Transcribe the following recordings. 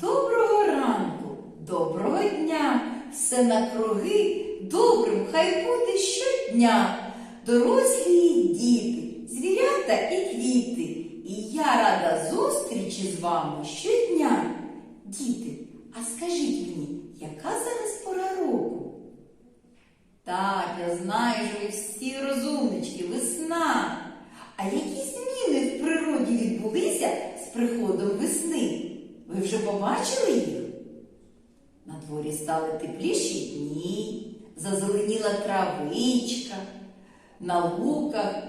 Доброго ранку, доброго дня, все накруги добрим хай буде щодня. Дорослі і діти, звірята і квіти. І я рада зустрічі з вами щодня. Діти, а скажіть мені, яка зараз пора року? Так, я знаю, що ви всі розумнички, весна. А які зміни в природі відбулися з приходом весни? Ви вже побачили їх? На дворі стали тепліші дні, зазеленіла травичка, на луках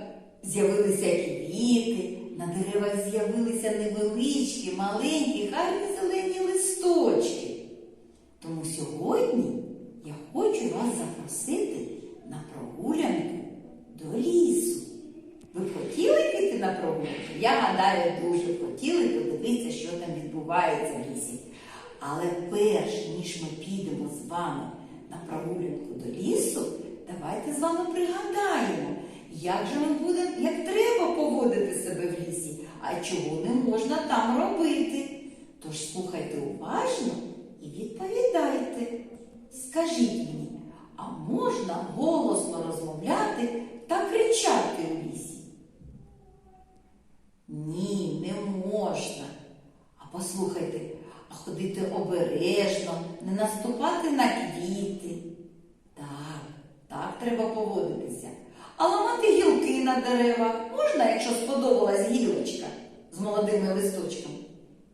з'явилися квіти, на деревах з'явилися невеличкі, маленькі, гарні зелені листочки. Тому сьогодні я хочу вас запросити на прогулянку до лісу. Ви хотіли піти на прогулянку? Я гадаю, дуже хотіли подивитися, що там відбувається в лісі. Але перш ніж ми підемо з вами на прогулянку до лісу, давайте з вами пригадаємо, як же ми будемо, як треба поводити себе в лісі, а чого не можна там робити. Тож слухайте уважно і відповідайте. Скажіть мені, а можна голосно розмовляти та кричати у лісі? Ні, не можна. А послухайте, а ходити обережно, не наступати на квіти. Так, так треба поводитися. А ламати гілки на деревах можна, якщо сподобалась гілочка з молодими листочками?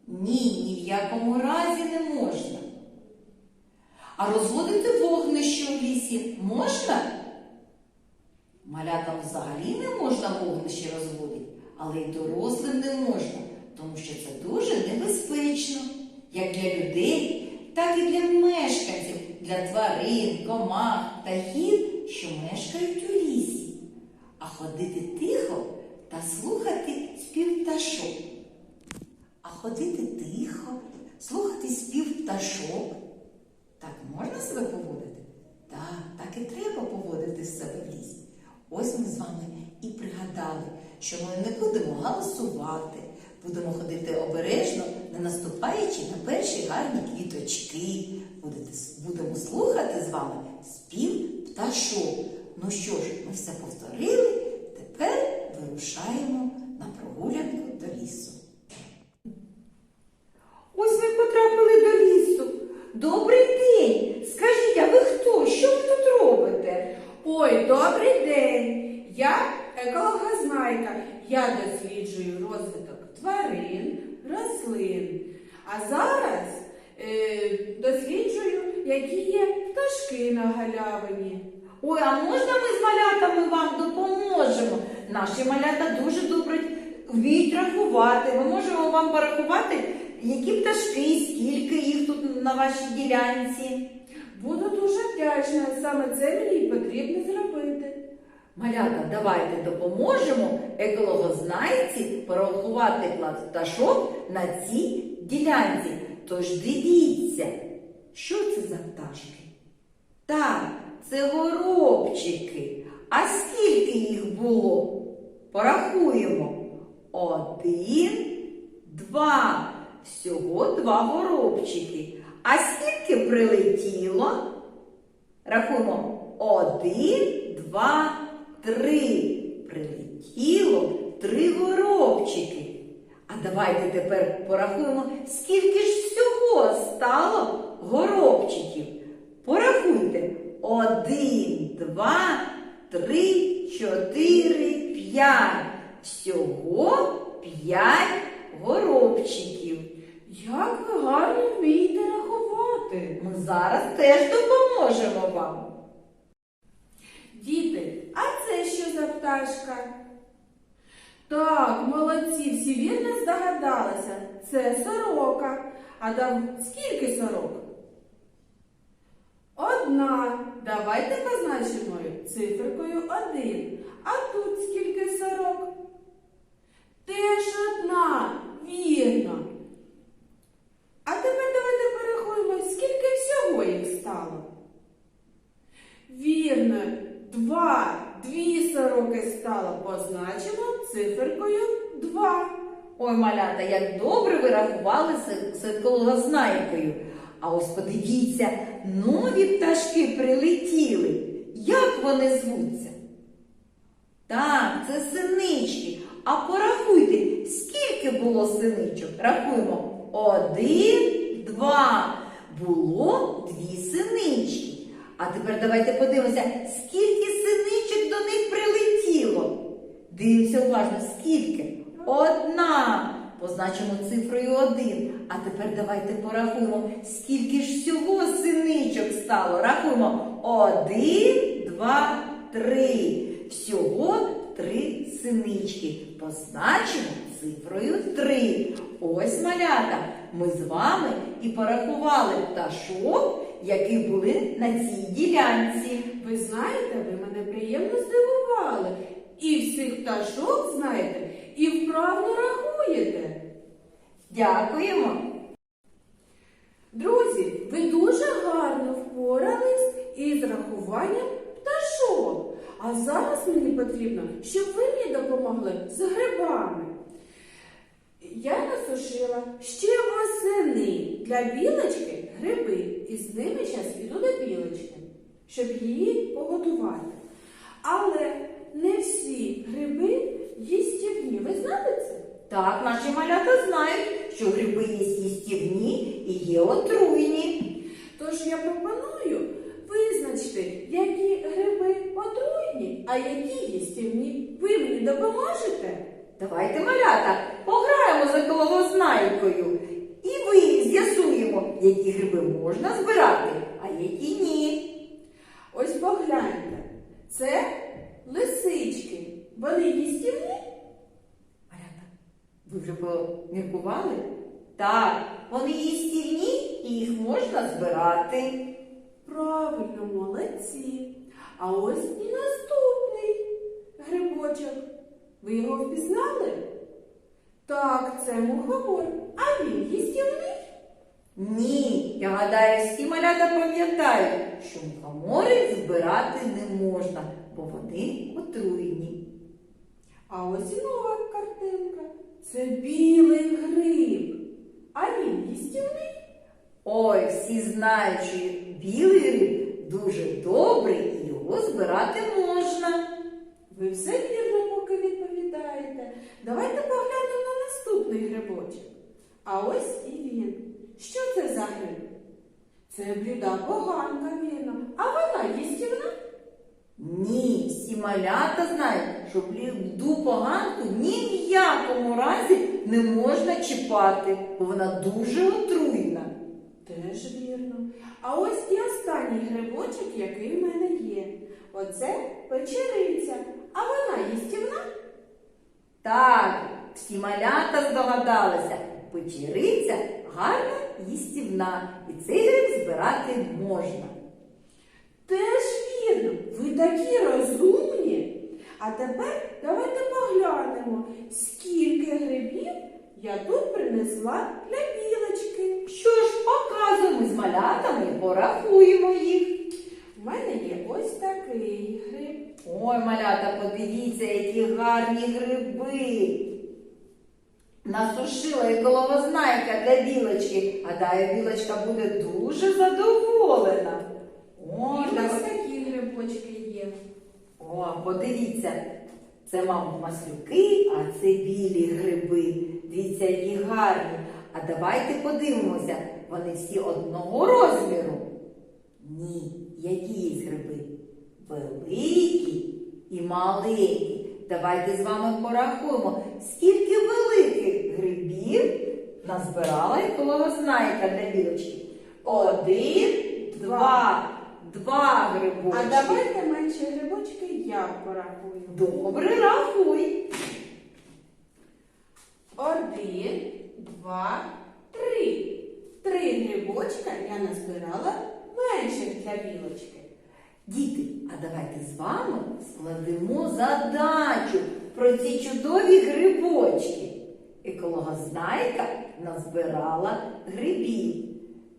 Ні, ні в якому разі не можна. А розводити вогнище в лісі можна? Малятам взагалі не можна вогнище розводити, але й дорослим не можна, тому що це дуже небезпечно, як для людей, так і для мешканців, для тварин, комах, птахів, що мешкають у лісі. А ходити тихо та слухати спів пташок. А ходити тихо, слухати спів пташок. Так можна себе поводити? Так, так і треба поводити себе в лісі. Ось ми з вами і пригадали, що ми не будемо галасувати, будемо ходити обережно, не наступаючи на перші гарні квіточки. Будемо слухати з вами спів пташок. Ну що ж, ми все повторили, тепер вирушаємо на прогулянку до лісу. Ось ви потрапили до лісу. Добрий день! Скажіть, а ви хто? Що ви тут робите? Ой, добрий день! Я екологознайка. Я досліджую розвиток тварин, рослин. А зараз е, досліджую, які є пташки на галявині. Ой, а можна ми з малятами вам допоможемо? Наші малята дуже добре вміють рахувати. Ми можемо вам порахувати, які пташки, скільки їх тут на вашій ділянці. Буду дуже вдячна, саме це мені потрібно зробити. Малята, давайте допоможемо екологознайці порахувати пташок на цій ділянці. Тож дивіться, що це за пташки? Так, це горобчики. А скільки їх було? Порахуємо. Один, два. Всього два горобчики. А скільки прилетіло? Рахуємо. Один, два, три. Прилетіло три горобчики. А давайте тепер порахуємо, скільки ж всього стало горобчиків. Порахуйте. Один, два, три, чотири, п'ять. Всього п'ять горобчиків. Як ви гарно вмієте рахувати. Ми зараз теж допоможемо вам. Діти, а це що за пташка? Так, молодці, всі вірно здогадалися. Це сорока. А дав скільки сорок? Одна. Давайте позначимо циферкою один. А тут скільки сорок? Теж одна. Вірно. А тепер давайте порахуємо, скільки всього їх стало. Вірно, два, дві сороки стало. Позначимо циферкою два. Ой, малята, як добре ви рахували з. А ось подивіться, нові пташки прилетіли. Як вони звуться? Так, це синички. А порахуйте, скільки було синичок? Рахуємо. Один, два. Було дві синички. А тепер давайте подивимося, скільки синичок до них прилетіло. Дивимося уважно, скільки? Одна. Позначимо цифрою один. А тепер давайте порахуємо, скільки ж всього синичок стало. Рахуємо. Один, два, три. Всього три синички. Позначимо цифрою три. Ось малята. Ми з вами і порахували пташок, які були на цій ділянці. Ви знаєте, ви мене приємно здивували. І всіх пташок знаєте, і вправно рахуєте. Дякуємо. Друзі, ви дуже гарно впорались із рахуванням пташок. А зараз мені потрібно, щоб ви мені допомогли з грибами. Я насушила ще восени для білочки гриби, і з ними зараз піду до білочки, щоб її погодувати. Але не всі гриби їстівні. Ви знаєте це? Так, наші малята знають, що гриби є їстівні і є отруйні. Тож я пропоную визначити, які гриби отруйні, а які їстівні. Ви мені допоможете? Давайте, малята, пограємо за коловознайкою. Які гриби можна збирати, а які ні. Ось погляньте, це лисички. Вони їстівні? Малята, ви вже поміркували? Так, вони їстівні і їх можна збирати. Правильно, молодці. А ось і наступний грибочок. Ви його впізнали? Так, це мухомор. А він їстівний? Ні, я гадаю, всі малята пам'ятають, що мухомори збирати не можна, бо вони отруйні. А ось і нова картинка. Це білий гриб. А він їстівний? Ой, всі знають, що білий гриб дуже добрий і його збирати можна. Ви все вірно поки відповідаєте. Давайте поглянемо на наступний грибочок. А ось і він. Що це за гриб? Це бліда поганка вірно. А вона їстівна? Ні, всі малята знають, що бліду поганку ні в якому разі не можна чіпати, бо вона дуже отруйна. Теж вірно. А ось і останній грибочок, який в мене є. Оце печериця. А вона їстівна? Так, всі малята здогадалися, печериця гарна їстівна, і цей гриб збирати можна. Теж вірно, ви такі розумні. А тепер давайте поглянемо, скільки грибів я тут принесла для білочки. Що ж, показуємо з малятами порахуємо їх. У мене є ось такий гриб. Ой, малята, подивіться, які гарні гриби. Насушила і коловознайка для білочки. Гадаю, білочка буде дуже задоволена. Ой, І ось так- такі грибочки є. О, подивіться, це, мабуть, маслюки, а це білі гриби. Дивіться, які гарні. А давайте подивимося, вони всі одного розміру. Ні, які є гриби? Великі і маленькі. Давайте з вами порахуємо, скільки великих грибів назбирала екологознайка для білочки. Один, два, два грибочки. А давайте менші грибочки я порахую. Добре, рахуй. Один, два, три. Три грибочка я назбирала менших для білочки. Діти, а давайте з вами складемо задачу про ці чудові грибочки. Екологознайка назбирала грибів.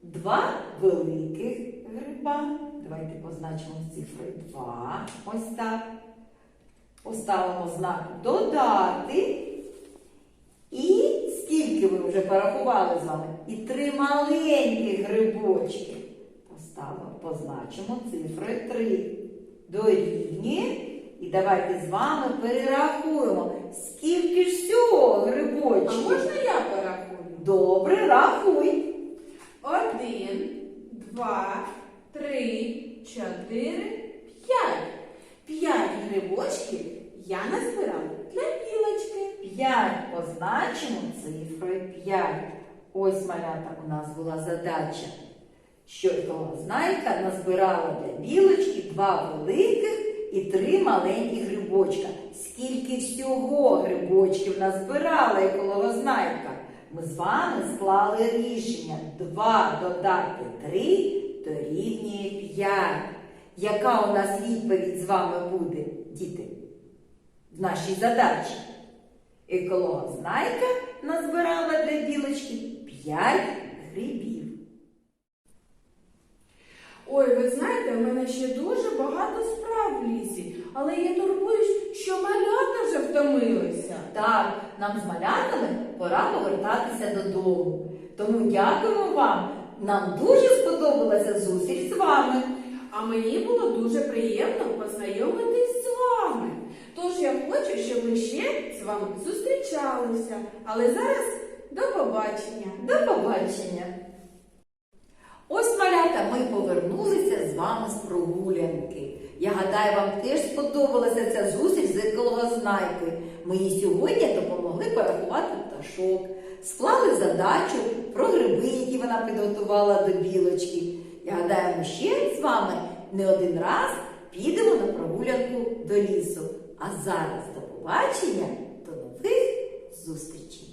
Два великих гриба. Давайте позначимо цифрою 2. Ось так. Поставимо знак додати. І скільки ви вже порахували з вами? І три маленькі грибочки. Поставимо, позначимо цифри 3. Дорівнює. І давайте з вами перерахуємо, скільки ж всього А можна я порахую? Добре, рахуй. Один, два, три, чотири, п'ять. П'ять грибочків я назбирала для білочки. 5 позначимо цифрою 5. Ось малята у нас була задача, що знайка назбирала для білочки два великих і три маленькі грибочка. Скільки всього грибочків назбирала екологознайка? Ми з вами склали рішення 2 додати 3 дорівнює 5. Яка у нас відповідь з вами буде, діти, в нашій задачі? Екологознайка назбирала для білочки 5 грибів. Ой, ви знаєте, у мене ще дуже багато справ в лісі, але я турбуюсь, що малята вже втомилися. Так, нам з малятами пора повертатися додому. Тому дякуємо вам. Нам дуже сподобалася зустріч з вами. А мені було дуже приємно познайомитись з вами. Тож я хочу, щоб ми ще з вами зустрічалися. Але зараз до побачення. До побачення. Ось малята, ми повернулися з вами з прогулянки. Я гадаю, вам теж сподобалася ця зустріч з екологознайкою. Ми їй сьогодні допомогли порахувати пташок, склали задачу про гриби, які вона підготувала до білочки. Я гадаю, ми ще з вами не один раз підемо на прогулянку до лісу. А зараз до побачення, до нових зустрічей!